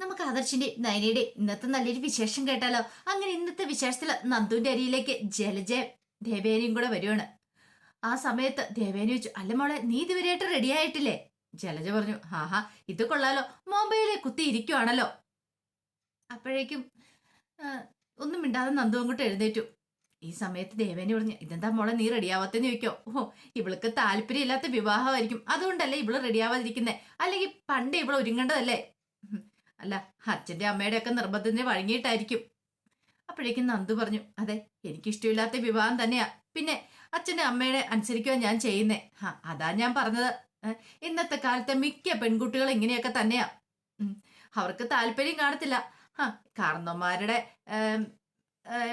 നമുക്ക് ആദർശിന്റെ നയനയുടെ ഇന്നത്തെ നല്ലൊരു വിശേഷം കേട്ടാലോ? അങ്ങനെ ഇന്നത്തെ വിശേഷത്തിൽ നന്ദുവിന്റെ അരിയിലേക്ക് ജലജയം ദേവേനയും കൂടെ വരുവാണ്. ആ സമയത്ത് ദേവേന ചോദിച്ചു അല്ല മോളെ നീ ഇതുവരെയായിട്ട് റെഡി ആയിട്ടില്ലേ? ജലജ പറഞ്ഞു ഹാഹാ ഇത് കൊള്ളാലോ. മുംബൈയിലെ കുത്തി ഇരിക്കുവാണല്ലോ. അപ്പോഴേക്കും ഒന്നും മിണ്ടാതെ നന്ദു അങ്ങോട്ട് എഴുന്നേറ്റു. ഈ സമയത്ത് ദേവേനി പറഞ്ഞു ഇതെന്താ മോളെ നീ റെഡിയാവാത്തെന്ന് ചോദിക്കോ? ഓ ഇവൾക്ക് താല്പര്യമില്ലാത്ത വിവാഹമായിരിക്കും. അതുകൊണ്ടല്ലേ ഇവൾ റെഡിയാവാതിരിക്കുന്നേ അല്ലെങ്കിൽ പണ്ട് ഇവൾ ഒരുങ്ങേണ്ടതല്ലേ. അല്ല അച്ഛന്റെ അമ്മയുടെ ഒക്കെ നിർബന്ധത്തിന് വഴങ്ങിയിട്ടായിരിക്കും. അപ്പോഴേക്കും നന്ദു പറഞ്ഞു അതെ എനിക്കിഷ്ടമില്ലാത്ത വിവാഹം തന്നെയാ. പിന്നെ അച്ഛന്റെ അമ്മയുടെ അനുസരിക്കുവാൻ ഞാൻ ചെയ്യുന്നേ. ആ അതാ ഞാൻ പറഞ്ഞത്. ഇന്നത്തെ കാലത്തെ മിക്ക പെൺകുട്ടികൾ ഇങ്ങനെയൊക്കെ തന്നെയാ. അവർക്ക് താല്പര്യം കാണത്തില്ല. ആ കാരണന്മാരുടെ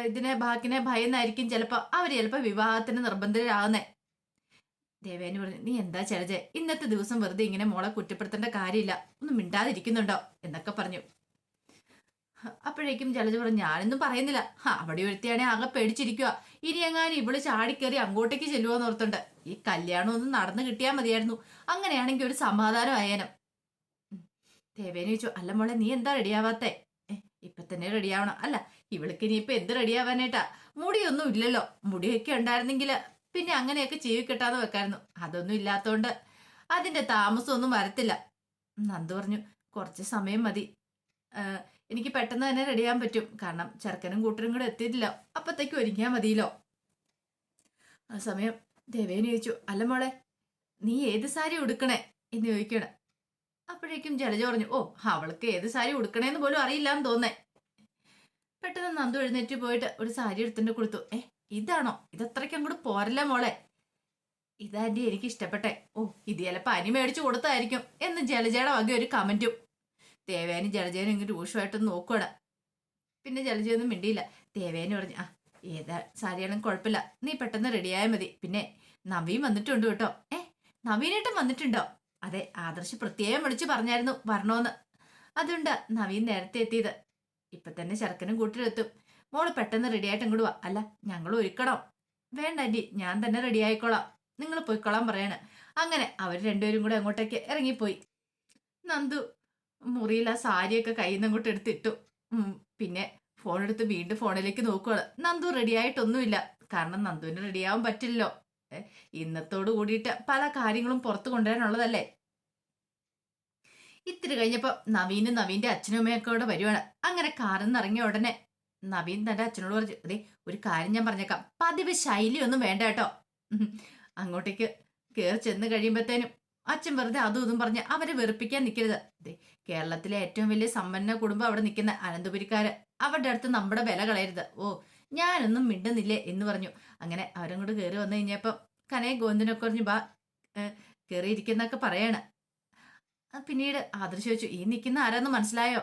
ഇതിനെ ബാക്കിനെ ഭയന്നായിരിക്കും ചിലപ്പോൾ അവർ ചിലപ്പോൾ വിവാഹത്തിന് നിർബന്ധിതരാകുന്നേ. ദേവേനി പറഞ്ഞു നീ എന്താ ചലജെ ഇന്നത്തെ ദിവസം വെറുതെ ഇങ്ങനെ മോളെ കുറ്റപ്പെടുത്തേണ്ട കാര്യമില്ല. ഒന്നും മിണ്ടാതിരിക്കുന്നുണ്ടോ? എന്നൊക്കെ പറഞ്ഞു. അപ്പോഴേക്കും ജലജ പറഞ്ഞു ഞാനൊന്നും പറയുന്നില്ല. അവിടെ ഒരുത്തിയാണെ ആകെ പേടിച്ചിരിക്കുക ഇനി എങ്ങാനും ഇവൾ ചാടിക്കയറി അങ്ങോട്ടേക്ക് ചെല്ലുവോന്ന് ഓർത്തുണ്ട്. ഈ കല്യാണം ഒന്ന് നടന്നു കിട്ടിയാൽ മതിയായിരുന്നു. അങ്ങനെയാണെങ്കിൽ ഒരു സമാധാനം ആയേനം. ദേവേനു ചോദിച്ചു അല്ല മോളെ നീ എന്താ റെഡിയാവാത്തെ? ഇപ്പൊ തന്നെ റെഡിയാവണം. അല്ല ഇവൾക്ക് ഇനിയിപ്പൊ എന്ത് റെഡിയാവാനായിട്ടാ? മുടിയൊന്നും ഇല്ലല്ലോ. മുടിയൊക്കെ ഉണ്ടായിരുന്നെങ്കിൽ പിന്നെ അങ്ങനെയൊക്കെ ചെവി കിട്ടാതെ വെക്കായിരുന്നു. അതൊന്നും ഇല്ലാത്തോണ്ട് അതിന്റെ താമസമൊന്നും വരത്തില്ല. നന്ദു പറഞ്ഞു കുറച്ച് സമയം മതി. എനിക്ക് പെട്ടെന്ന് തന്നെ റെഡിയാൻ പറ്റും. കാരണം ചെറുക്കനും കൂട്ടരും കൂടെ എത്തിയിട്ടില്ല. അപ്പത്തേക്ക് ഒരുങ്ങിയാൽ മതിയല്ലോ. ആ സമയം ദേവേനെ ചോദിച്ചു അല്ല മോളെ നീ ഏത് സാരി ഉടുക്കണേ? എന്ന് ചോദിക്കണേ അപ്പോഴേക്കും ജലജ പറഞ്ഞു ഓ അവൾക്ക് ഏത് സാരി ഉടുക്കണേന്ന് പോലും അറിയില്ല എന്ന് തോന്നേ. പെട്ടെന്ന് നന്ദു എഴുന്നേറ്റ് പോയിട്ട് ഒരു സാരി എടുത്തിട്ട് കൊടുത്തു. ഏ ഇതാണോ? ഇതത്രയ്ക്ക് അങ്ങോട്ട് പോരല്ല മോളെ? ഇതാന്റെ എനിക്ക് ഇഷ്ടപ്പെട്ടെ. ഓ ഇത് ചിലപ്പോൾ അനി മേടിച്ചു കൊടുത്തായിരിക്കും എന്ന് ജലജയുടെ വക ഒരു കമന്റും ദേവേനും ജലജേനും ഇങ്ങനെ രൂക്ഷമായിട്ടൊന്ന് നോക്കുകയാണ് പിന്നെ ജലജയൊന്നും മിണ്ടിയില്ല. ദേവേന് പറഞ്ഞു ആ ഏതാ സാരിയാണെങ്കിലും കുഴപ്പമില്ല. നീ പെട്ടെന്ന് റെഡിയായാൽ മതി. പിന്നെ നവീൻ വന്നിട്ടുണ്ട് കേട്ടോ. ഏ നവീനേട്ടൻ വന്നിട്ടുണ്ടോ? അതെ ആദർശ് പ്രത്യേകം വിളിച്ചു പറഞ്ഞായിരുന്നു വരണോന്ന് അതുകൊണ്ട് നവീൻ നേരത്തെ എത്തിയത്. ഇപ്പൊ തന്നെ ചെറുക്കനും കൂട്ടിലെത്തും. മോൾ പെട്ടെന്ന് റെഡി ആയിട്ട് ഇങ്ങോട്ട് വാ. അല്ല ഞങ്ങൾ ഒരുക്കണം. വേണ്ട ആന്റി ഞാൻ തന്നെ റെഡി ആയിക്കോളാം. നിങ്ങൾ പോയിക്കോളാൻ പറയാണ്. അങ്ങനെ അവർ രണ്ടുപേരും കൂടെ അങ്ങോട്ടേക്ക് ഇറങ്ങിപ്പോയി. നന്ദു മുറിയിൽ ആ സാരിയൊക്കെ കയ്യിൽ നിന്ന് അങ്ങോട്ട് എടുത്തിട്ടു. പിന്നെ ഫോൺ എടുത്ത് വീണ്ടും ഫോണിലേക്ക് നോക്കുകയാണ് നന്ദു റെഡി ആയിട്ടൊന്നുമില്ല. കാരണം നന്ദുവിന് റെഡിയാവാൻ പറ്റില്ലല്ലോ. ഇന്നത്തോട് കൂടിയിട്ട് പല കാര്യങ്ങളും പുറത്തു കൊണ്ടുവരാനുള്ളതല്ലേ? ഇത്തിരി കഴിഞ്ഞപ്പോൾ നവീനും നവീന്റെ അച്ഛനും അമ്മയൊക്കെ അവിടെ വരുവാണ്. അങ്ങനെ കാറിൽ നിന്ന് ഇറങ്ങിയ ഉടനെ നവീൻ തന്റെ അച്ഛനോട് പറഞ്ഞു അതെ ഒരു കാര്യം ഞാൻ പറഞ്ഞേക്കാം. പതിവ് ശൈലിയൊന്നും വേണ്ട കേട്ടോ. അങ്ങോട്ടേക്ക് കയറി ചെന്ന് കഴിയുമ്പോഴത്തേനും അച്ഛൻ വെറുതെ അതും ഇതും പറഞ്ഞ് അവരെ വെറുപ്പിക്കാൻ നിൽക്കരുത് അതെ കേരളത്തിലെ ഏറ്റവും വലിയ സമ്പന്ന കുടുംബം അവിടെ നിൽക്കുന്ന അനന്തപുരിക്കാര് അവരുടെ അടുത്ത് നമ്മുടെ വില കളയരുത്. ഓ ഞാനൊന്നും മിണ്ടുന്നില്ലേ എന്ന് പറഞ്ഞു. അങ്ങനെ അവരും കൂടെ കയറി വന്നു കഴിഞ്ഞപ്പോൾ കനയെ ഗോവിന്ദനൊക്കെ പറഞ്ഞു ബാ കയറിയിരിക്കുന്നൊക്കെ പറയാണ്. പിന്നീട് ആദർശ് ചോദിച്ചു ഈ നിൽക്കുന്ന ആരാന്ന് മനസ്സിലായോ?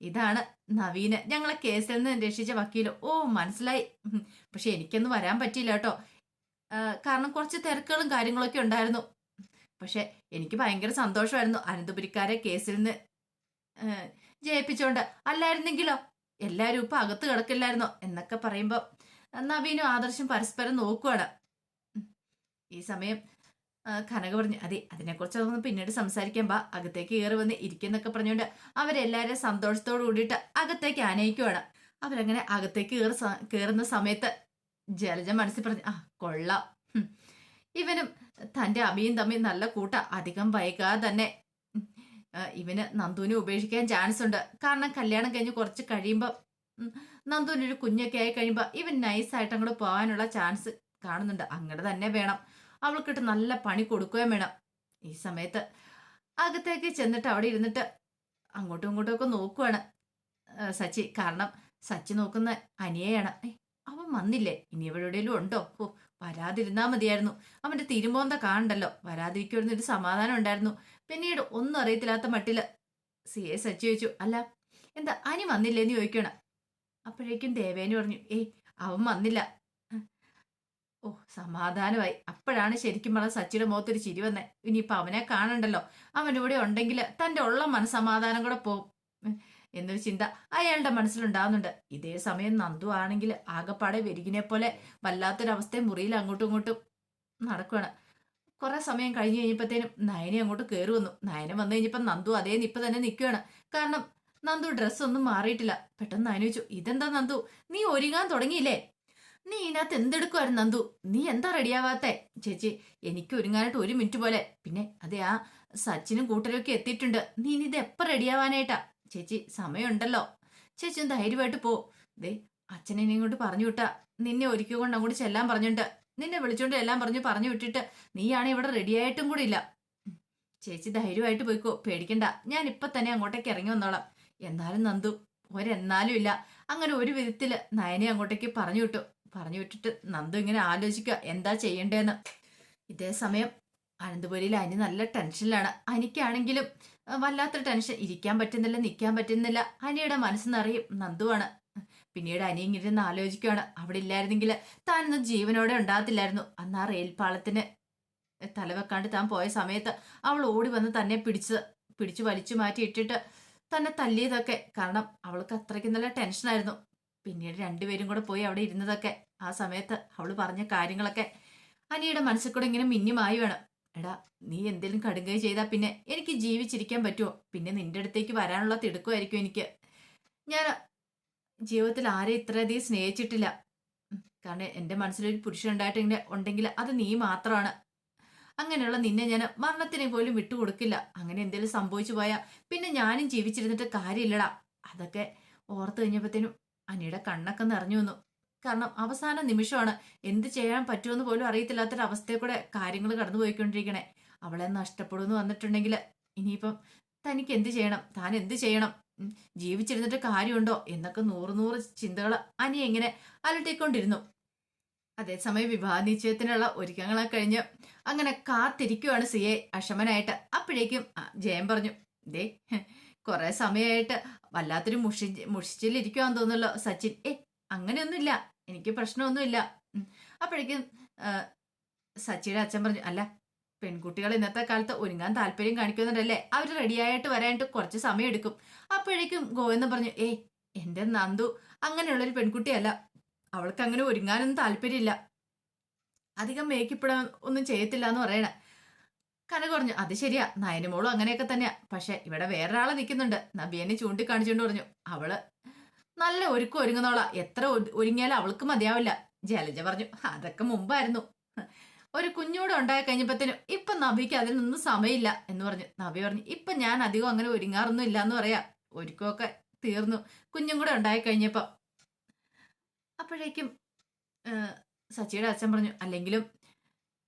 ഇതാണ് നവീന്. ഞങ്ങളെ കേസിൽ നിന്ന് രക്ഷിച്ച വക്കീൽ ഓ മനസ്സിലായി. പക്ഷെ എനിക്കൊന്നും വരാൻ പറ്റിയില്ല കേട്ടോ. കാരണം കുറച്ച് തിരക്കുകളും കാര്യങ്ങളൊക്കെ ഉണ്ടായിരുന്നു. പക്ഷെ എനിക്ക് ഭയങ്കര സന്തോഷമായിരുന്നു അനന്തപുരിക്കാരെ കേസിൽ നിന്ന് ജയിപ്പിച്ചോണ്ട്. അല്ലായിരുന്നെങ്കിലോ? എല്ലാവരും ഇപ്പൊ അകത്ത് കിടക്കില്ലായിരുന്നോ? എന്നൊക്കെ പറയുമ്പോൾ നവീനും ആദർശം പരസ്പരം നോക്കുവാണ്. ഈ സമയം കനക പറഞ്ഞു അതെ അതിനെക്കുറിച്ച് നമുക്ക് പിന്നീട് സംസാരിക്കാൻ ബാ അകത്തേക്ക് കയറി വന്ന് ഇരിക്കുന്നൊക്കെ പറഞ്ഞുകൊണ്ട് അവരെല്ലാവരും സന്തോഷത്തോട് കൂടിയിട്ട് അകത്തേക്ക് ആനയിക്കുവാണ്. അവരങ്ങനെ അകത്തേക്ക് കയറി കയറുന്ന സമയത്ത് ജലജ മനസ്സിൽ പറഞ്ഞു ആ കൊള്ളാം. ഇവനും തന്റെ അമ്മയും തമ്മിൽ നല്ല കൂട്ട. അധികം വൈകാതെ തന്നെ ഇവന് നന്ദുവിനെ ഉപേക്ഷിക്കാൻ ചാൻസ് ഉണ്ട്. കാരണം കല്യാണം കഴിഞ്ഞ് കുറച്ച് കഴിയുമ്പോൾ നന്ദുവിനൊരു കുഞ്ഞൊക്കെ ആയി കഴിയുമ്പോൾ ഇവൻ നൈസായിട്ട് അങ്ങോട്ട് പോകാനുള്ള ചാൻസ് കാണുന്നുണ്ട്. അങ്ങനെ തന്നെ വേണം. അവൾക്കിട്ട് നല്ല പണി കൊടുക്കുകയും വേണം. ഈ സമയത്ത് അകത്തേക്ക് ചെന്നിട്ട് അവിടെ ഇരുന്നിട്ട് അങ്ങോട്ടും ഇങ്ങോട്ടും ഒക്കെ നോക്കുവാണ്. സച്ചി. കാരണം സച്ചി നോക്കുന്ന അനിയയാണ്. അവൻ വന്നില്ലേ? ഇനി എവിടെയെങ്കിലും ഉണ്ടോ? ഓ വരാതിരുന്നാ മതിയായിരുന്നു. അവന്റെ തിരുമ്പോന്ത കാണണ്ടല്ലോ? വരാതിരിക്കുമായിരുന്നു ഒരു സമാധാനം ഉണ്ടായിരുന്നു. പിന്നീട് ഒന്നും അറിയത്തില്ലാത്ത മട്ടിൽ സി എ സച്ചി ചോദിച്ചു അല്ല എന്താ അനി വന്നില്ലേന്ന് ചോദിക്കണം അപ്പോഴേക്കും ദേവേനു പറഞ്ഞു ഏയ് അവൻ വന്നില്ല. ഓ സമാധാനമായി. അപ്പോഴാണ് ശരിക്കും പറഞ്ഞ സച്ചിയുടെ മുഖത്തൊരു ചിരി വന്നേ. ഇനിയിപ്പൊ അവനെ കാണണ്ടല്ലോ. അവന്റെ കൂടെ ഉണ്ടെങ്കിൽ തന്റെ ഉള്ള മനസ്സമാധാനം കൂടെ പോകും എന്നൊരു ചിന്ത അയാളുടെ മനസ്സിലുണ്ടാകുന്നുണ്ട് ഇതേ സമയം നന്ദു ആണെങ്കിൽ ആകപ്പാടെ വെരുകിനെ പോലെ വല്ലാത്തൊരവസ്ഥയെ മുറിയിൽ അങ്ങോട്ടും ഇങ്ങോട്ടും നടക്കുകയാണ് കുറെ സമയം കഴിഞ്ഞ് കഴിഞ്ഞപ്പോഴത്തേനും നയനെ അങ്ങോട്ട് കയറി വന്നു. നയനെ വന്നു കഴിഞ്ഞപ്പോൾ നന്ദു അതേ നിപ്പ തന്നെ നിൽക്കുകയാണ്. കാരണം നന്ദു ഡ്രസ്സൊന്നും മാറിയിട്ടില്ല. പെട്ടെന്ന് നയന ചോദിച്ചു ഇതെന്താ നന്ദു? നീ ഒരുങ്ങാൻ തുടങ്ങിയില്ലേ? നീ ഇതിനകത്ത് എന്തെടുക്കുമായിരുന്നു നന്ദു? നീ എന്താ റെഡിയാവാത്തേ ചേച്ചി എനിക്ക് ഒരുങ്ങാനായിട്ട് ഒരു മിനിറ്റ് പോലെ. പിന്നെ അതെ ആ സച്ചിനും കൂട്ടരൊക്കെ എത്തിയിട്ടുണ്ട്. നീ ഇനി ഇത് എപ്പോൾ റെഡിയാവാനായിട്ടാ ചേച്ചി സമയമുണ്ടല്ലോ. ചേച്ചി ധൈര്യമായിട്ട് പോ. ദേ അച്ഛനെ ഇങ്ങോട്ട് പറഞ്ഞു വിട്ടാ. നിന്നെ ഒരിക്കൽ കൊണ്ട് അങ്ങോട്ട് ചെല്ലാൻ പറഞ്ഞിട്ടുണ്ട്. നിന്നെ വിളിച്ചോണ്ട് എല്ലാം പറഞ്ഞു പറഞ്ഞു വിട്ടിട്ട് നീയാണ് ഇവിടെ റെഡിയായിട്ടും കൂടി ഇല്ല. ചേച്ചി ധൈര്യമായിട്ട് പോയിക്കോ. പേടിക്കണ്ട. ഞാൻ ഇപ്പൊ തന്നെ അങ്ങോട്ടേക്ക് ഇറങ്ങി വന്നോളാം. എന്നാലും നന്ദു ഒരെന്നാലും ഇല്ല. അങ്ങനെ ഒരു വിധത്തിൽ നയനെ അങ്ങോട്ടേക്ക് പറഞ്ഞു വിട്ടു. പറഞ്ഞു വിട്ടിട്ട് നന്ദു ഇങ്ങനെ ആലോചിക്കുക. എന്താ ചെയ്യണ്ടേന്ന് ഇതേ സമയം അനന്തപുരിയിൽ അനി നല്ല ടെൻഷനിലാണ്. അനിക്കാണെങ്കിലും വല്ലാത്ത ടെൻഷൻ. ഇരിക്കാൻ പറ്റുന്നില്ല നിൽക്കാൻ പറ്റുന്നില്ല. അനിയുടെ മനസ്സ് നിറയും നന്ദുവാണ്. പിന്നീട് അനി ഇങ്ങനെ ആലോചിക്കുകയാണ് അവിടെ ഇല്ലായിരുന്നെങ്കിൽ താനൊന്ന് ജീവനോടെ ഉണ്ടാകത്തില്ലായിരുന്നു. അന്ന് ആ റെയിൽ പാളത്തിന് തലവെക്കാണ്ട് താൻ പോയ സമയത്ത് അവൾ ഓടി വന്ന് തന്നെ പിടിച്ച് പിടിച്ചു വലിച്ചു മാറ്റി ഇട്ടിട്ട് തന്നെ തല്ലിയതൊക്കെ. കാരണം അവൾക്ക് അത്രയ്ക്ക് നല്ല ടെൻഷനായിരുന്നു. പിന്നീട് രണ്ടുപേരും കൂടെ പോയി അവിടെ ഇരുന്നതൊക്കെ ആ സമയത്ത് അവൾ പറഞ്ഞ കാര്യങ്ങളൊക്കെ. അനിയുടെ മനസ്സിൽ കൂടെ ഇങ്ങനെ മിന്നിമായി വേണം. എടാ നീ എന്തെങ്കിലും കടുങ്കൈ ചെയ്താൽ പിന്നെ എനിക്ക് ജീവിച്ചിരിക്കാൻ പറ്റുമോ പിന്നെ നിന്റെ അടുത്തേക്ക് വരാനുള്ള തിടുക്കമായിരിക്കും എനിക്ക്. ഞാൻ ജീവിതത്തിൽ ആരെ ഇത്രയധികം സ്നേഹിച്ചിട്ടില്ല. കാരണം എന്റെ മനസ്സിലൊരു പുരുഷൻ ഉണ്ടായിട്ടെങ്കിൽ ഉണ്ടെങ്കിൽ അത് നീ മാത്രമാണ് അങ്ങനെയുള്ള നിന്നെ ഞാൻ മരണത്തിനെ പോലും വിട്ടുകൊടുക്കില്ല. അങ്ങനെ എന്തെങ്കിലും സംഭവിച്ചു പോയാൽ പിന്നെ ഞാനും ജീവിച്ചിരുന്നിട്ട് കാര്യമില്ലടാ. അതൊക്കെ ഓർത്ത് കഴിഞ്ഞപ്പോഴത്തേനും അനിയുടെ കണ്ണൊക്കെ നിറഞ്ഞു വന്നു. കാരണം അവസാന നിമിഷമാണ്. എന്ത് ചെയ്യാൻ പറ്റുമെന്ന് പോലും അറിയത്തില്ലാത്തൊരവസ്ഥയെ കൂടെ കാര്യങ്ങൾ കടന്നു പോയിക്കൊണ്ടിരിക്കണേ അവളെ നഷ്ടപ്പെടുമെന്ന് വന്നിട്ടുണ്ടെങ്കിൽ ഇനിയിപ്പം തനിക്ക് എന്ത് ചെയ്യണം? താൻ എന്ത് ചെയ്യണം? ജീവിച്ചിരുന്നിട്ട് കാര്യമുണ്ടോ? എന്നൊക്കെ നൂറ് നൂറ് ചിന്തകൾ അനി എങ്ങനെ അലട്ടിക്കൊണ്ടിരുന്നു. അതേസമയം വിവാഹ നിശ്ചയത്തിനുള്ള ഒരുക്കങ്ങളൊക്കെ കഴിഞ്ഞ് അങ്ങനെ കാത്തിരിക്കുവാണ് സി എ അക്ഷമനായിട്ട്. അപ്പോഴേക്കും ജയം പറഞ്ഞു. ദേ കുറെ സമയമായിട്ട് വല്ലാത്തൊരു മുഷി മുഷിച്ചിലിരിക്കുവാന്ന് തോന്നുന്നല്ലോ സച്ചിൻ. ഏ അങ്ങനെയൊന്നുമില്ല. എനിക്ക് പ്രശ്നമൊന്നുമില്ല. അപ്പോഴേക്കും സച്ചിയുടെ അച്ഛൻ പറഞ്ഞു അല്ല പെൺകുട്ടികൾ ഇന്നത്തെ കാലത്ത് ഒരുങ്ങാൻ താല്പര്യം കാണിക്കുന്നുണ്ടല്ലേ? അവർ റെഡിയായിട്ട് വരാനായിട്ട് കുറച്ച് സമയം എടുക്കും അപ്പോഴേക്കും ഗോവിന്ദൻ പറഞ്ഞു ഏയ് എന്റെ നന്ദു അങ്ങനെയുള്ളൊരു പെൺകുട്ടിയല്ല. അവൾക്ക് അങ്ങനെ ഒരുങ്ങാനൊന്നും താല്പര്യമില്ല. അധികം മേക്കിപ്പിടാൻ ഒന്നും ചെയ്യത്തില്ല എന്ന് പറയണേ. കനക പറഞ്ഞു അത് ശരിയാ. നയനമോളും അങ്ങനെയൊക്കെ തന്നെയാ. പക്ഷെ ഇവിടെ വേറൊരാളെ നിൽക്കുന്നുണ്ട്. നബിയനെ ചൂണ്ടിക്കാണിച്ചുകൊണ്ട് പറഞ്ഞു. അവൾ നല്ല ഒരുക്കം ഒരുങ്ങുന്നവളാ. എത്ര ഒരുങ്ങിയാലും അവൾക്ക് മതിയാവില്ല. ജലജ പറഞ്ഞു. അതൊക്കെ മുമ്പായിരുന്നു. ഒരു കുഞ്ഞൂടെ ഉണ്ടായി കഴിഞ്ഞപ്പോഴത്തേനും ഇപ്പൊ നബിക്ക് അതിനൊന്നും സമയമില്ല എന്ന് പറഞ്ഞു. നബി പറഞ്ഞു ഇപ്പൊ ഞാൻ അധികം അങ്ങനെ ഒരുങ്ങാറൊന്നും ഇല്ല എന്ന് പറയാ. ഒരുക്കമൊക്കെ തീർന്നു. കുഞ്ഞും കൂടെ ഉണ്ടായി കഴിഞ്ഞപ്പോ. അപ്പോഴേക്കും സച്ചിയുടെ അച്ഛൻ പറഞ്ഞു അല്ലെങ്കിലും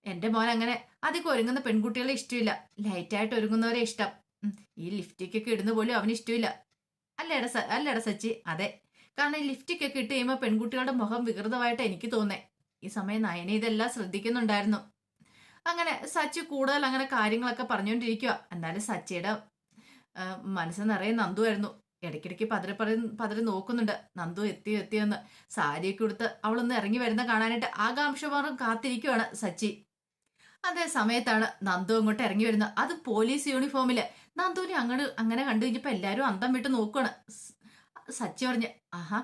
എന്റെ മോൻ അങ്ങനെ അധികം ഒരുങ്ങുന്ന പെൺകുട്ടികളെ ഇഷ്ടമില്ല ലൈറ്റായിട്ട് ഒരുങ്ങുന്നവരെ ഇഷ്ടം. ഈ ലിഫ്റ്റിക്കൊക്കെ ഇടുന്ന പോലും അവന് ഇഷ്ടമില്ല അല്ലട അല്ലട സച്ചി? അതെ. കാരണം ഈ ലിഫ്റ്റിക്കൊക്കെ ഇട്ട് കഴിയുമ്പോൾ പെൺകുട്ടികളുടെ മുഖം വികൃതമായിട്ട് എനിക്ക് തോന്നേ. ഈ സമയം നയന ഇതെല്ലാം ശ്രദ്ധിക്കുന്നുണ്ടായിരുന്നു. അങ്ങനെ സച്ചി കൂടുതൽ അങ്ങനെ കാര്യങ്ങളൊക്കെ പറഞ്ഞുകൊണ്ടിരിക്കുക എന്നാലും സച്ചിയുടെ മനസ്സ് നിറയെ നന്ദുവായിരുന്നു ഇടയ്ക്കിടയ്ക്ക് പതറി പറ പതറി നോക്കുന്നുണ്ട്. നന്ദു എത്തിയോ എത്തിയോന്ന് സാരിയൊക്കെ കൊടുത്ത് അവളൊന്ന് ഇറങ്ങി വരുന്ന കാണാനായിട്ട് ആകാംക്ഷമാറും കാത്തിരിക്കുവാണ് സച്ചി. അതേ സമയത്താണ് നന്ദു അങ്ങോട്ട് ഇറങ്ങി വരുന്നത്. അത് പോലീസ് യൂണിഫോമിൽ. നന്ദുവിനെ അങ്ങോട്ട് അങ്ങനെ കണ്ടു കഴിഞ്ഞപ്പോ എല്ലാരും അന്തം വിട്ട് നോക്കുകയാണ് സച്ചി പറഞ്ഞു ആഹാ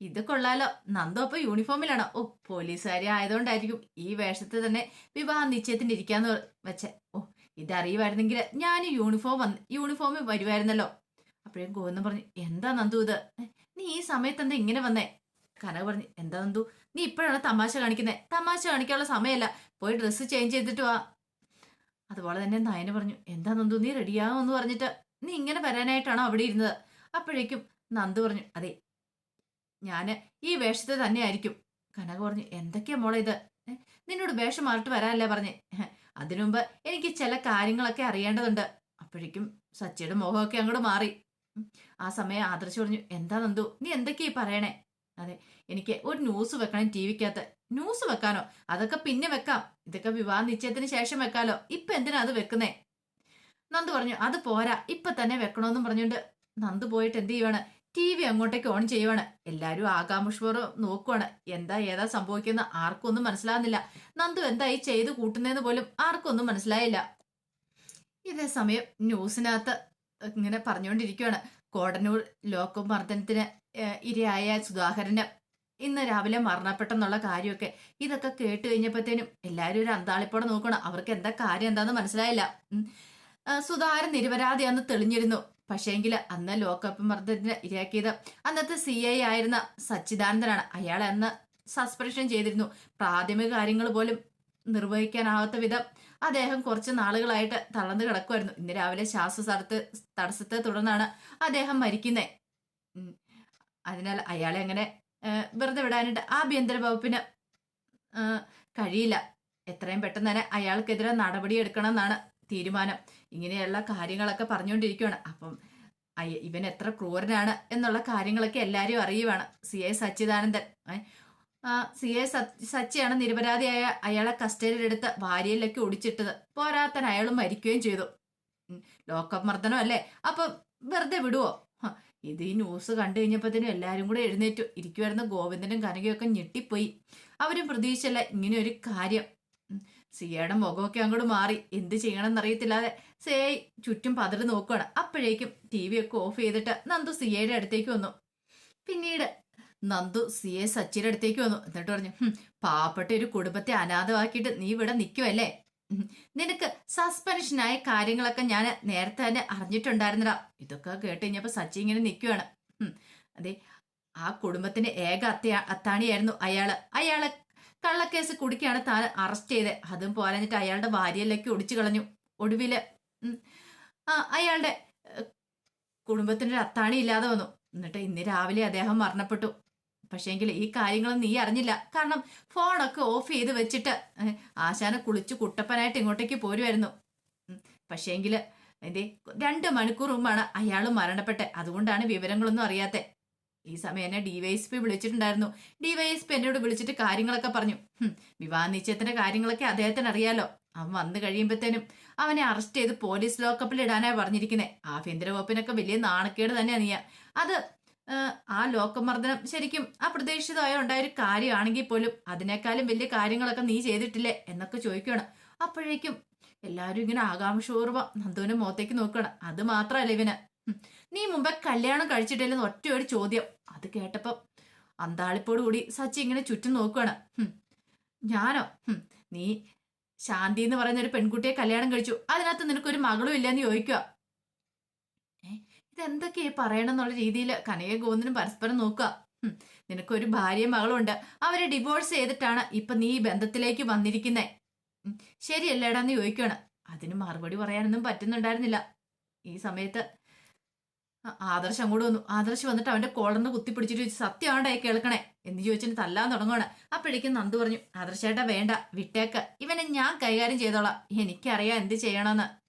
ഇത് കൊള്ളാലോ. നന്ദു അപ്പൊ യൂണിഫോമിലാണോ? ഓ പോലീസുകാരി ആയതുകൊണ്ടായിരിക്കും. ഈ വേഷത്തിൽ തന്നെ വിവാഹ നിശ്ചയത്തിന് ഇരിക്കാന്ന് വെച്ചേ. ഓ ഇതറിയുമായിരുന്നെങ്കിൽ ഞാൻ യൂണിഫോം വന്ന് യൂണിഫോമിൽ വരുമായിരുന്നല്ലോ അപ്പോഴേ ഗോവിന്ദൻ പറഞ്ഞു എന്താ നന്ദു ഇത്? നീ ഈ സമയത്ത് എന്താ ഇങ്ങനെ വന്നേ? കനക പറഞ്ഞു എന്താ നന്ദു? നീ ഇപ്പോഴാണ് തമാശ കാണിക്കുന്നത് തമാശ കാണിക്കാനുള്ള സമയമല്ല പോയി ഡ്രസ്സ് ചേഞ്ച് ചെയ്തിട്ട് വാ. അതുപോലെ തന്നെ നയന പറഞ്ഞു എന്താ നന്ദു നീ റെഡിയാവെന്ന് പറഞ്ഞിട്ട്? നീ ഇങ്ങനെ വരാനായിട്ടാണോ അവിടെ ഇരുന്നത്? അപ്പോഴേക്കും നന്ദു പറഞ്ഞു അതെ ഞാൻ ഈ വേഷത്തിൽ തന്നെ ആയിരിക്കും. കനക പറഞ്ഞു എന്തൊക്കെയാ മോളെ ഇത്? നിന്നോട് വേഷം മാറിട്ട് വരാനല്ലേ പറഞ്ഞേ? അതിനുമുമ്പ് എനിക്ക് ചില കാര്യങ്ങളൊക്കെ അറിയേണ്ടതുണ്ട്. അപ്പോഴേക്കും സച്ചിയുടെ മുഖമൊക്കെ അങ്ങോട്ട് മാറി. ആ സമയം ആദർശ് പറഞ്ഞു എന്താ നന്ദു നീ എന്തൊക്കെയാ പറയണേ? അതെ. എനിക്ക് ഒരു ന്യൂസ് വെക്കണം ടി വിക്കകത്ത് ന്യൂസ് വെക്കാനോ? അതൊക്കെ പിന്നെ വെക്കാം. ഇതൊക്കെ വിവാഹ നിശ്ചയത്തിന് ശേഷം വെക്കാലോ? ഇപ്പൊ എന്തിനാ അത് വെക്കുന്നേ? നന്ദു പറഞ്ഞു അത് പോരാ. ഇപ്പൊ തന്നെ വെക്കണോന്നും പറഞ്ഞുകൊണ്ട് നന്ദു പോയിട്ട് എന്ത് ചെയ്യുവാണ്? ടി വി അങ്ങോട്ടേക്ക് ഓൺ ചെയ്യുവാണ്. എല്ലാരും ആകാംക്ഷോറും നോക്കുവാണ്. എന്താ ഏതാ സംഭവിക്കുന്ന? ആർക്കും ഒന്നും മനസ്സിലാകുന്നില്ല നന്ദു എന്താ ഈ ചെയ്ത് കൂട്ടുന്നതെന്ന് പോലും ആർക്കും ഒന്നും മനസ്സിലായില്ല. ഇതേ സമയം ന്യൂസിനകത്ത് ഇങ്ങനെ പറഞ്ഞുകൊണ്ടിരിക്കുകയാണ് കോടന്നൂർ ലോക്കും മർദ്ദനത്തിന് ഇരയായ സുധാകരന് ഇന്ന് രാവിലെ മരണപ്പെട്ടെന്നുള്ള കാര്യമൊക്കെ ഇതൊക്കെ കേട്ട് കഴിഞ്ഞപ്പോഴത്തേനും എല്ലാവരും ഒരു അന്താളിപ്പോടെ നോക്കണം. അവർക്ക് എന്താ കാര്യം എന്താന്ന് മനസ്സിലായില്ല. സുധാകരൻ നിരപരാധി സുധാകരൻ നിരപരാധിയാന്ന് തെളിഞ്ഞിരുന്നു. പക്ഷേങ്കിൽ അന്ന് ലോക്കപ്പ് മർദ്ദത്തിന് ഇരയാക്കിയത് അന്നത്തെ സി ഐ ആയിരുന്ന സച്ചിദാനന്ദനാണ് അയാളെ അന്ന് സസ്പെൻഷൻ ചെയ്തിരുന്നു. പ്രാഥമിക കാര്യങ്ങൾ പോലും നിർവഹിക്കാനാവാത്ത വിധം അദ്ദേഹം കുറച്ച് നാളുകളായിട്ട് തളർന്നു കിടക്കുമായിരുന്നു ഇന്ന് രാവിലെ ശ്വാസസ്ഥലത്ത് തടസ്സത്തെ തുടർന്നാണ് അദ്ദേഹം മരിക്കുന്നത് അതിനാൽ അയാളെ അങ്ങനെ വെറുതെ വിടാനായിട്ട് ആഭ്യന്തര വകുപ്പിന് കഴിയില്ല. എത്രയും പെട്ടെന്ന് തന്നെ അയാൾക്കെതിരെ നടപടി എടുക്കണം എന്നാണ് തീരുമാനം. ഇങ്ങനെയുള്ള കാര്യങ്ങളൊക്കെ പറഞ്ഞുകൊണ്ടിരിക്കുകയാണ് അപ്പം ഇവൻ എത്ര ക്രൂരനാണ് എന്നുള്ള കാര്യങ്ങളൊക്കെ എല്ലാവരും അറിയുവാണ്. C I Sachidanandan C A സച്ചിയാണ് നിരപരാധിയായ അയാളെ കസ്റ്റഡിയിലെടുത്ത് ഭാര്യയിലേക്ക് ഒടിച്ചിട്ടത്. പോരാത്തൻ അയാൾ മരിക്കുകയും ചെയ്തു. ലോക്കപ്പ് മർദ്ദനം അല്ലേ? അപ്പം വെറുതെ വിടുവോ? ഇത് ഈ ന്യൂസ് കണ്ടു കഴിഞ്ഞപ്പോഴത്തേനും എല്ലാവരും കൂടെ എഴുന്നേറ്റു. ഇരിക്കുമായിരുന്ന ഗോവിന്ദനും കനകയൊക്കെ ഞെട്ടിപ്പോയി. അവരും പ്രതീക്ഷയില്ല ഇങ്ങനെ ഒരു കാര്യം സിയയുടെ മുഖമൊക്കെ അങ്ങോട്ട് മാറി. എന്ത് ചെയ്യണമെന്ന് അറിയത്തില്ലാതെ സിഐ ചുറ്റും പതിട് നോക്കുകയാണ് അപ്പോഴേക്കും ടി വി ഒക്കെ ഓഫ് ചെയ്തിട്ട് നന്ദു സിയയുടെ അടുത്തേക്ക് വന്നു. പിന്നീട് നന്ദു സി എ സച്ചിയുടെ അടുത്തേക്ക് വന്നു. എന്നിട്ട് പറഞ്ഞു "ഹും, പാവപ്പെട്ട ഒരു കുടുംബത്തെ അനാഥമാക്കിയിട്ട് നീ ഇവിടെ നിൽക്കുമല്ലേ നിനക്ക് സസ്പെൻഷനായ കാര്യങ്ങളൊക്കെ ഞാൻ നേരത്തെ തന്നെ അറിഞ്ഞിട്ടുണ്ടായിരുന്നടാ. ഇതൊക്കെ കേട്ട് കഴിഞ്ഞപ്പോ സച്ചി ഇങ്ങനെ നിൽക്കുവാണ് അതെ ആ കുടുംബത്തിന്റെ ഏക അത്തയാ അത്താണിയായിരുന്നു അയാൾ. അയാളെ കള്ളക്കേസ് കുടിക്കാണ് താൻ അറസ്റ്റ് ചെയ്തത് അതും പോരാഞ്ഞിട്ട് അയാളുടെ ഭാര്യയിലേക്ക് ഒടിച്ചു കളഞ്ഞു. ഒടുവിൽ അയാളുടെ കുടുംബത്തിനൊരു അത്താണി ഇല്ലാതെ വന്നു. എന്നിട്ട് ഇന്ന് രാവിലെ അദ്ദേഹം മരണപ്പെട്ടു. പക്ഷേങ്കിൽ ഈ കാര്യങ്ങളും നീ അറിഞ്ഞില്ല. കാരണം ഫോണൊക്കെ ഓഫ് ചെയ്ത് വെച്ചിട്ട് ആശാനെ കുളിച്ച് കുട്ടപ്പനായിട്ട് ഇങ്ങോട്ടേക്ക് പോരുമായിരുന്നു പക്ഷേങ്കിൽ എന്തേ രണ്ട് മണിക്കൂർ മുമ്പാണ് അയാൾ മരണപ്പെട്ടെ. അതുകൊണ്ടാണ് വിവരങ്ങളൊന്നും അറിയാത്തെ. ഈ സമയം എന്നെ ഡിവൈഎസ്പി വിളിച്ചിട്ടുണ്ടായിരുന്നു. ഡിവൈഎസ്പി എന്നോട് വിളിച്ചിട്ട് കാര്യങ്ങളൊക്കെ പറഞ്ഞു. വിവാഹ നിശ്ചയത്തിന്റെ കാര്യങ്ങളൊക്കെ അദ്ദേഹത്തിന് അറിയാലോ. അവൻ വന്നു കഴിയുമ്പോഴത്തേനും അവനെ അറസ്റ്റ് ചെയ്ത് പോലീസ് ലോക്കപ്പിൽ ഇടാനായി പറഞ്ഞിരിക്കുന്നത് ആഭ്യന്തര വകുപ്പിനൊക്കെ വലിയ നാണക്കേട് തന്നെയാണ് നീയ. അത് ആ ലോകമർദ്ദനം ശരിക്കും അപ്രതീക്ഷിതമായ ഉണ്ടായ ഒരു കാര്യമാണെങ്കിൽ പോലും അതിനേക്കാളും വലിയ കാര്യങ്ങളൊക്കെ നീ ചെയ്തിട്ടില്ലേ എന്നൊക്കെ ചോദിക്കുകയാണ്. അപ്പോഴേക്കും എല്ലാവരും ഇങ്ങനെ ആകാംക്ഷപൂർവം നന്ദുവിനെ മുഖത്തേക്ക് നോക്കുകയാണ്. അത് മാത്രമല്ല ഇവന്. നീ മുമ്പേ കല്യാണം കഴിച്ചിട്ടില്ലെന്ന് ഒറ്റ ഒരു ചോദ്യം. അത് കേട്ടപ്പോ അന്താളിപ്പോട് കൂടി സച്ചി ഇങ്ങനെ ചുറ്റും നോക്കുകയാണ്. ഞാനോ? നീ ശാന്തി എന്ന് പറയുന്ന ഒരു പെൺകുട്ടിയെ കല്യാണം കഴിച്ചു. അതിനകത്ത് നിനക്കൊരു മകളും ഇല്ലെന്ന് ചോദിക്കുക ഏ പറയണം എന്നുള്ള രീതിയിൽ കനക ഗോവിന്ദനും പരസ്പരം നോക്കുക. നിനക്കൊരു ഭാര്യയും മകളും ഉണ്ട്. അവരെ ഡിവോഴ്സ് ചെയ്തിട്ടാണ് ഇപ്പൊ നീ ഈ ബന്ധത്തിലേക്ക് വന്നിരിക്കുന്നേ. ശരിയല്ലേടാന്ന് ചോദിക്കുകയാണ്. അതിന് മറുപടി പറയാനൊന്നും പറ്റുന്നുണ്ടായിരുന്നില്ല. ഈ സമയത്ത് ആദർശം അങ്ങോട്ട് വന്നു. ആദർശ് വന്നിട്ട് അവന്റെ കോളറിന് കുത്തിപ്പിടിച്ചിട്ട് ചോദിച്ചു സത്യമാണ്ടായി കേൾക്കണേ? എന്ന് ചോദിച്ചിട്ട് തല്ലാൻ തുടങ്ങുകയാണ് അപ്പോഴേക്കും നന്ദു പറഞ്ഞു ആദർശേട്ടാ വേണ്ട വിട്ടേക്ക. ഇവനെ ഞാൻ കൈകാര്യം ചെയ്തോളാം. എനിക്കറിയാം എന്ത് ചെയ്യണമെന്ന്?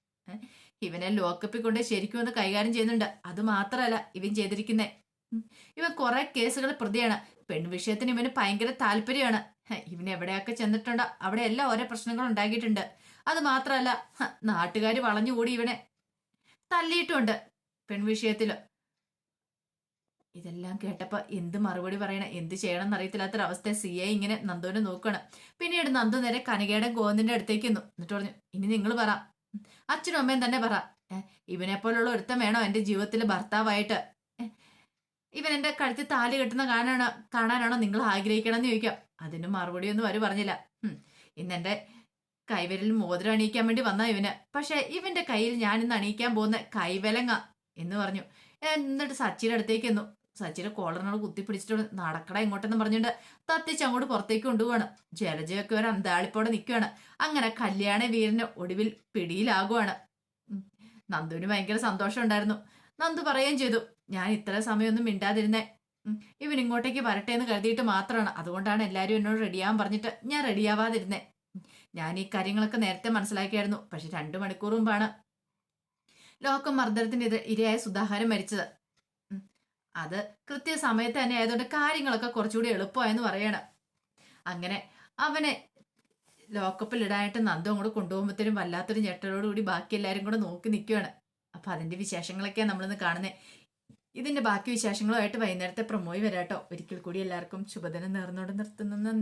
ഇവനെ ലോക്കപ്പിൽ കൊണ്ട് ശരിക്കും ഒന്ന് കൈകാര്യം ചെയ്യുന്നുണ്ട്. അത് മാത്രമല്ല ഇവൻ ചെയ്തിരിക്കുന്നേ. ഇവ ഇവൻ കുറെ കേസുകൾ പ്രതിയാണ്. പെൺവിഷയത്തിന് ഇവന് ഭയങ്കര താല്പര്യമാണ്. ഇവന് എവിടെയൊക്കെ ചെന്നിട്ടുണ്ടോ അവിടെ എല്ലാം ഓരോ പ്രശ്നങ്ങൾ ഉണ്ടാക്കിയിട്ടുണ്ട്. അത് മാത്രമല്ല നാട്ടുകാർ വളഞ്ഞുകൂടി ഇവനെ തല്ലിയിട്ടുണ്ട് പെൺവിഷയത്തിൽ ഇതെല്ലാം കേട്ടപ്പോ എന്ത് മറുപടി പറയണം? എന്ത് ചെയ്യണം എന്നറിയത്തില്ലാത്തൊരവസ്ഥ. സി ഐ ഇങ്ങനെ നന്ദുവിനെ നോക്കണം. പിന്നീട് നന്ദു നേരെ കനകയുടെ ഗോവിന്ദന്റെ അടുത്തേക്ക് എന്നു എന്നിട്ട് പറഞ്ഞു ഇനി നിങ്ങൾ പറ. അച്ഛനും അമ്മയും തന്നെ പറ. ഇവനെ പോലുള്ള ഒരുത്തം വേണോ എന്റെ ജീവിതത്തിൽ ഭർത്താവായിട്ട്? ഇവൻ എന്റെ കഴുത്തിൽ താലി കെട്ടുന്ന കാണാനോ കാണാനാണോ നിങ്ങൾ ആഗ്രഹിക്കണം എന്ന് ചോദിക്കാം. അതിന് മറുപടിയൊന്നും അവർ പറഞ്ഞില്ല. ഇന്ന് എന്റെ കൈവരിൽ മോതിരം അണിയിക്കാൻ വേണ്ടി വന്ന ഇവന്. പക്ഷെ ഇവന്റെ കയ്യിൽ ഞാൻ ഇന്ന് അണിയിക്കാൻ പോകുന്ന കൈവലങ്ങ എന്ന് പറഞ്ഞു. എന്നിട്ട് സച്ചിയുടെ അടുത്തേക്ക് എന്നു സച്ചിയുടെ കോളറിനോട് കുത്തിപ്പിടിച്ചിട്ട് നടക്കട ഇങ്ങോട്ടെന്ന് പറഞ്ഞിട്ട് തത്തിച്ച് അങ്ങോട്ട് പുറത്തേക്ക് കൊണ്ടുപോവാണ് ജലജയൊക്കെ ഒരു അന്താളിപ്പോടെ നിൽക്കുകയാണ് അങ്ങനെ കല്യാണ വീരന് ഒടുവിൽ പിടിയിലാകുവാണ്. നന്ദുവിന് ഭയങ്കര സന്തോഷം ഉണ്ടായിരുന്നു നന്ദു പറയുകയും ചെയ്തു ഞാൻ ഇത്ര സമയമൊന്നും മിണ്ടാതിരുന്നേ. ഇവൻ ഇങ്ങോട്ടേക്ക് വരട്ടെ എന്ന് കരുതിയിട്ട് മാത്രമാണ് അതുകൊണ്ടാണ് എല്ലാവരും എന്നോട് റെഡിയാവാൻ പറഞ്ഞിട്ട് ഞാൻ റെഡിയാവാതിരുന്നേ ഞാൻ ഈ കാര്യങ്ങളൊക്കെ നേരത്തെ മനസ്സിലാക്കിയായിരുന്നു പക്ഷെ രണ്ടു മണിക്കൂർ മുമ്പാണ് ലോകം മർദ്ദനത്തിന് ഇരയായ സുധാഹാരം മരിച്ചത്. അത് കൃത്യസമയത്ത് തന്നെ ആയതുകൊണ്ട് കാര്യങ്ങളൊക്കെ കുറച്ചുകൂടി എളുപ്പമായെന്ന് പറയണം. അങ്ങനെ അവനെ ലോക്കപ്പിൽ ഇടാനായിട്ട് നന്ദു അങ്ങോട്ട് കൊണ്ടുപോകുമ്പോഴത്തേനും വല്ലാത്തൊരു ഞെട്ടലോടുകൂടി ബാക്കി എല്ലാവരും കൂടെ നോക്കി നിൽക്കുകയാണ് അപ്പം അതിന്റെ വിശേഷങ്ങളൊക്കെയാണ് നമ്മളിന്ന് കാണുന്നത് ഇതിന്റെ ബാക്കി വിശേഷങ്ങളുമായിട്ട് വൈകുന്നേരത്തെ പ്രൊമോയി വരാട്ടോ. ഒരിക്കൽ കൂടി എല്ലാവർക്കും ശുഭദിനം നേർന്നോട് നിർത്തുന്നു.